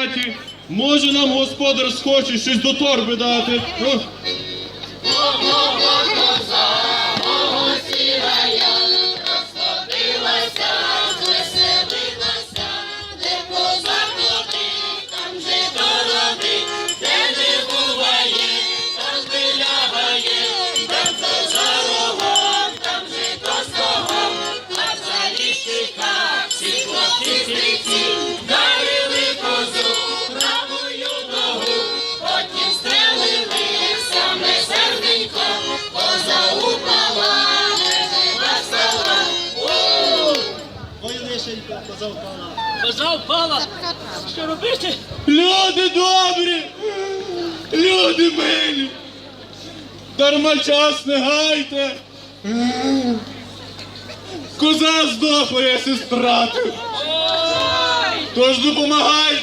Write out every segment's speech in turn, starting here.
хаті. Може нам господар схоче щось до торби дати. Впала. Впала. Що робити? Люди добрі! Люди милі! Дарма час не гайте! Коза здохла, я сестратив! Ой! Тож допомагайте!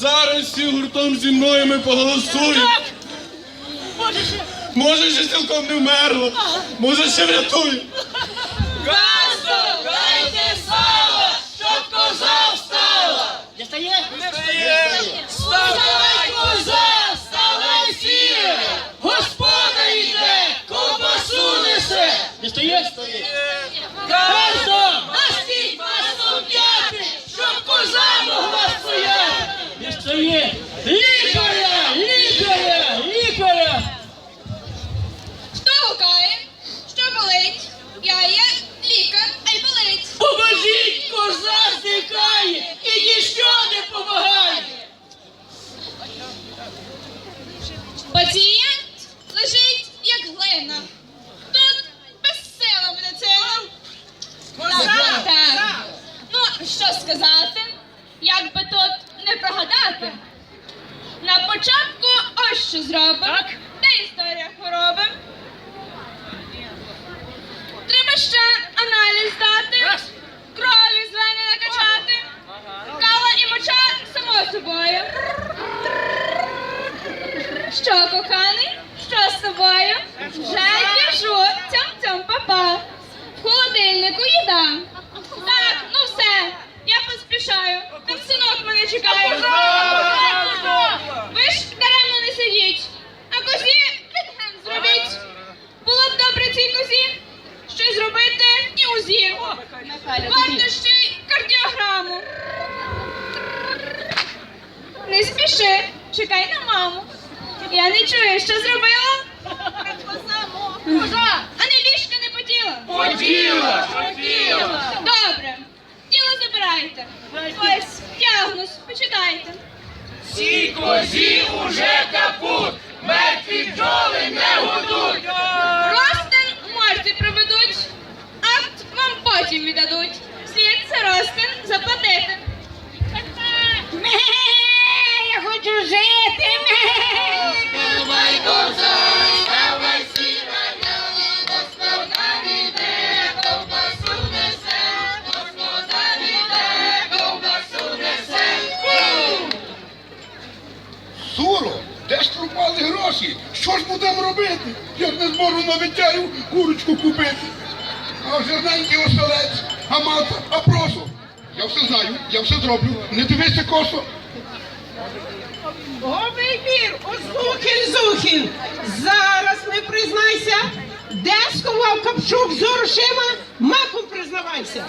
Зараз всі гуртом зі мною ми поголосуємо! Може ще? Цілком не вмерла, може ще врятує. Stop! Що зробила. Коза, а не ліжка не потіла. Хотіла, хотіла. Добре, тіло забирайте. Ось діагноз, почитайте. Цій козі уже капут, мертві бджоли не гудуть. Ростин морці проведуть, акт вам потім віддадуть. Слід це ростин заплатити. Я хочу жити. Будемо робити? Я не зможу на витягів курочку купити. А жирненький оселець, а мата, а прошу. Я все знаю, я все зроблю. Не дивися косо. Овий бір, Ослухін Зухін, зараз не признайся, де сховав капшук з грошима, маком признавайся.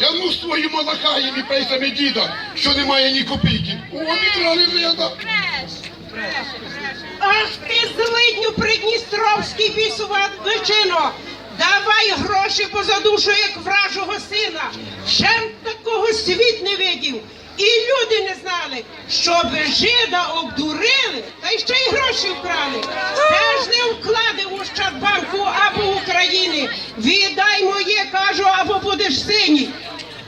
Клянусь твоїм малахаєм і пейсами діда, що немає ні копійки. О, відрали жида. Ах ти придністровський бісова личино, давай гроші поза душу, як вражого сина. Ще такого світ не видів. І люди не знали, щоб жида обдурили, та й ще й гроші вкрали. Це ж не вклади в Ощадбанку або в Україні. Віддай моє, кажу, або будеш синій.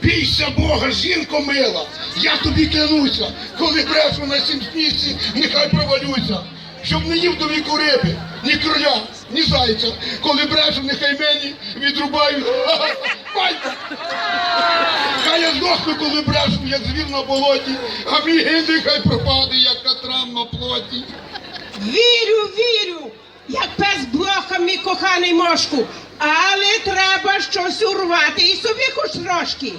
Бійся Бога, жінко мила. Я тобі клянуся, коли брешу на сім місці, нехай провалюся. Щоб не їв до віку риби, ні кроля, ні зайця. Коли брешу, нехай мені відрубають. Батька! Хай я здохну, коли брешу, як звір на болоті, а мій гиди хай пропаде, як катран на плоті. Вірю, вірю, як пес блохам, мій коханий мошку. Але треба щось урвати і собі хоч трошки.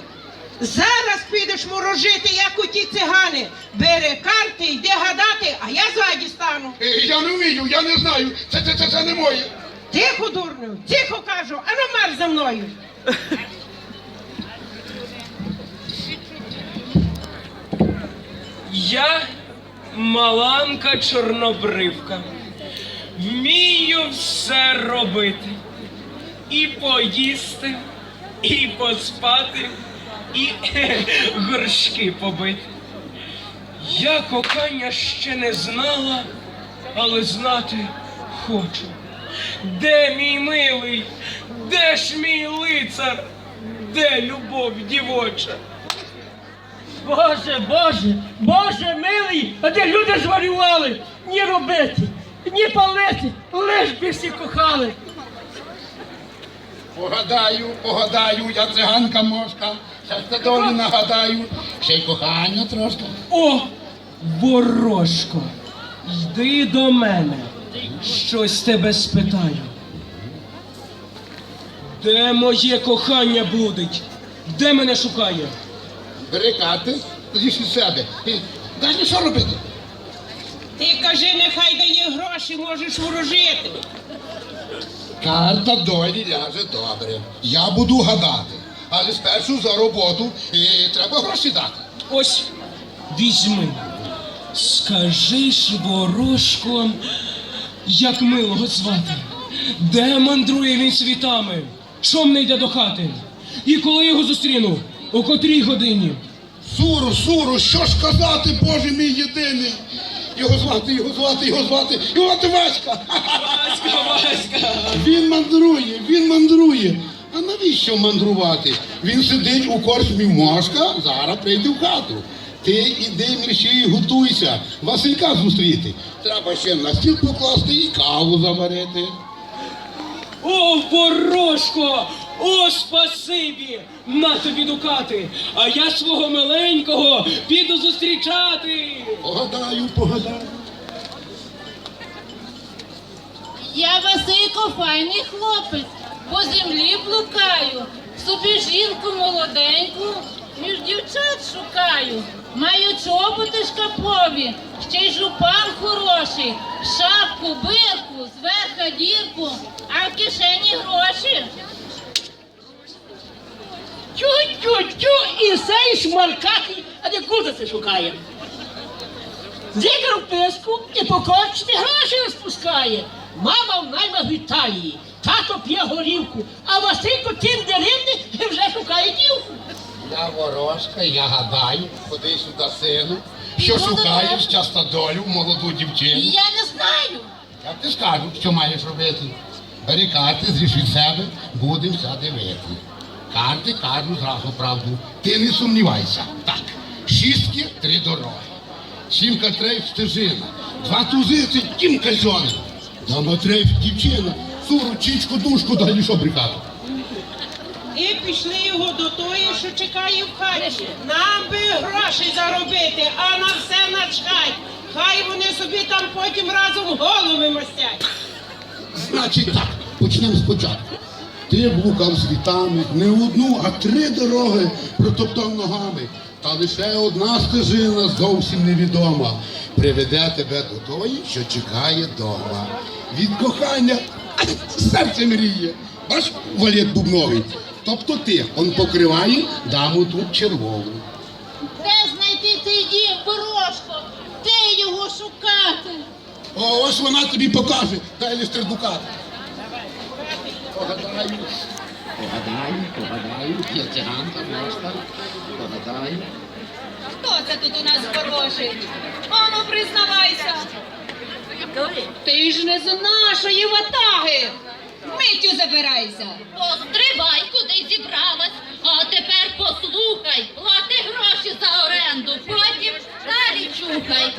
Зараз підеш ворожити, як у ті цигани. Бери карти, йди гадати, а я ззаді стану. Е, Я не вмію, я не знаю. Це, це, це, це не моє. Тихо, дурню, тихо кажу, а ну марш за мною. Я маланка чорнобривка. Вмію все робити. І поїсти, і поспати, і горшки побити. Я кохання ще не знала, але знати хочу. Де мій милий? Де ж мій лицар? Де любов дівоча? Боже, Боже, Боже милий, а де люди зварювали? Ні робити, ні палити, лиш би всі кохали. Погадаю, погадаю, я циганка мошка. Щастя долі нагадаю. Ще й кохання трошки. О, ворожко, йди до мене, щось тебе спитаю. Де моє кохання блудить? Де мене шукає? Бери карти, тоді ж себе. Дай що робити? Ти кажи, нехай дає гроші, можеш ворожити. Карта долі ляже добре. Я буду гадати. Але спершу за роботу і треба гроші дати. Ось візьми. Скажи ж, ворожко, як милого звати? Де мандрує він світами? Чом не йде до хати? І коли його зустріну? У котрій годині? Суру, суру, що ж казати, Боже мій єдиний. Його звати, його звати, його звати, його звати Васька. Васька, Васька! Він мандрує, він мандрує. А навіщо мандрувати? Він сидить у корчмі мошка, зараз прийде в хату. Ти іди мерщій готуйся, Василька зустріти. Треба ще на стіл покласти і каву заварити. О, ворожко! О, спасибі! На тобі дукати! А я свого миленького піду зустрічати! Погадаю, погадаю. Я Василько файний хлопець, по землі блукаю, собі жінку молоденьку, між дівчат шукаю. Маю чоботи шкапові, ще й жупан хороший, шапку, бирку, зверха дірку, а в кишені гроші. Тю-тю-тю, і цей шмаркатий, а де куди це шукає? Зіграв писку і по корчці гроші розпускає. Мама в наймах в Італії, тато п'є горівку, а Василько тим і вже шукає дівку. Я ворожка, я гадаю, ходи сюди, сину. Що шукаєш часто долю, молоду дівчину? Я не знаю. Я ти скажу, що маєш робити. Бери карти, зріж себе, будемо все дивити. Карти кажуть зразу правду. Ти не сумнівайся. Так, шістки три дороги. Сімка трейф стежина. Два тузи це тім казьони. Дама трейф дівчина. Суру, чічку, душку, далі що брикати. І пішли його до тої, що чекає в хаті. Нам би грошей заробити, а на все начхай. Хай вони собі там потім разом голови мостять. Значить так, почнемо спочатку. Блукав світами, не одну, а три дороги протоптав ногами. Та лише одна стежина зовсім невідома. Приведе тебе до тої, що чекає дома. Від кохання серце мріє. Бач, валет бубновий. Тобто ти, он покриває даму тут червону. Де знайти цей дім, ворожко? Де його шукати? О, ось вона тобі покаже. Дай лише дукат. Погадаю, погадаю, погадаю, є циганка, можна, погадаю. Хто це тут у нас ворожить? Ану, признавайся. Ти ж не з нашої ватаги. Миттю забирайся. Постривай, куди зібралась. А тепер послухай, плати гроші за оренду, потім далі чухай.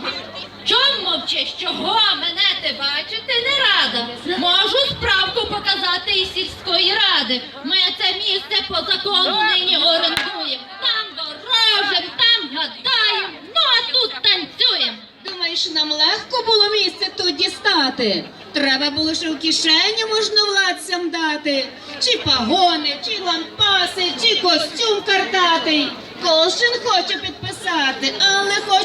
Чом мовчиш, чого мене ти бачити не рада? Можу справку показати ради. Ми це місце по закону нині орендуємо. Там ворожим, там гадаємо, ну а тут танцюємо. Думаєш, нам легко було місце тут дістати? Треба було ще в кишені можновладцям дати. Чи пагони, чи лампаси, чи костюм картатий. Кожен хоче підписати,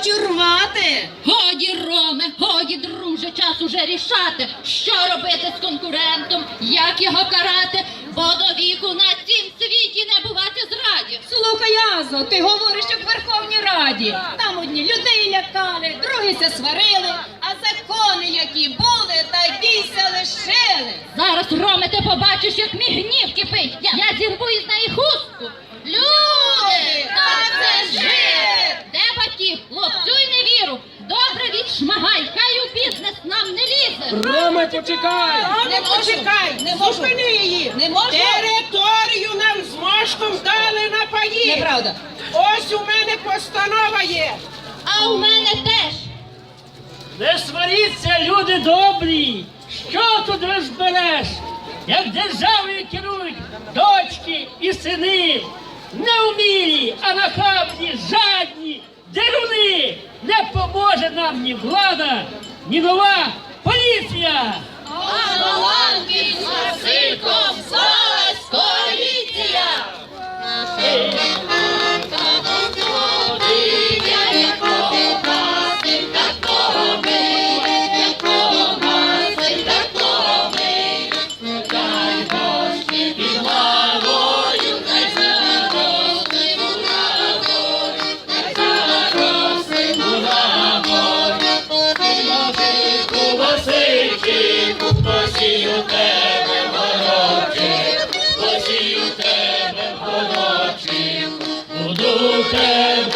хочу рвати. Годі, Роме, годі, друже, час уже рішати, що робити з конкурентом, як його карати, бо до віку на цім світі не бувати зраді. Слухай, Азо, ти говориш, як в Верховній Раді. Там одні людей лякали, другі се сварили, а закони, які були, такі се лишили. Зараз, Роме, ти побачиш, як мій гнів кипить. Я, я зірву із неї хустку. Люди, та це жир! Де батьків? Ловцюй не віру. Добре відшмагай, хай у бізнес нам не лізе. Роме, почекай! Не почекай, не можу. зупини її. Не можу. Територію нам з мошком дали на паї. Неправда. Ось у мене постанова є. А у мене теж. Не сваріться, люди добрі! Що тут розбереш? Як державою керують дочки і сини, неумілі, а нахабні, жадні, деруни! Не поможе нам ні влада, ні нова поліція! Буду тебе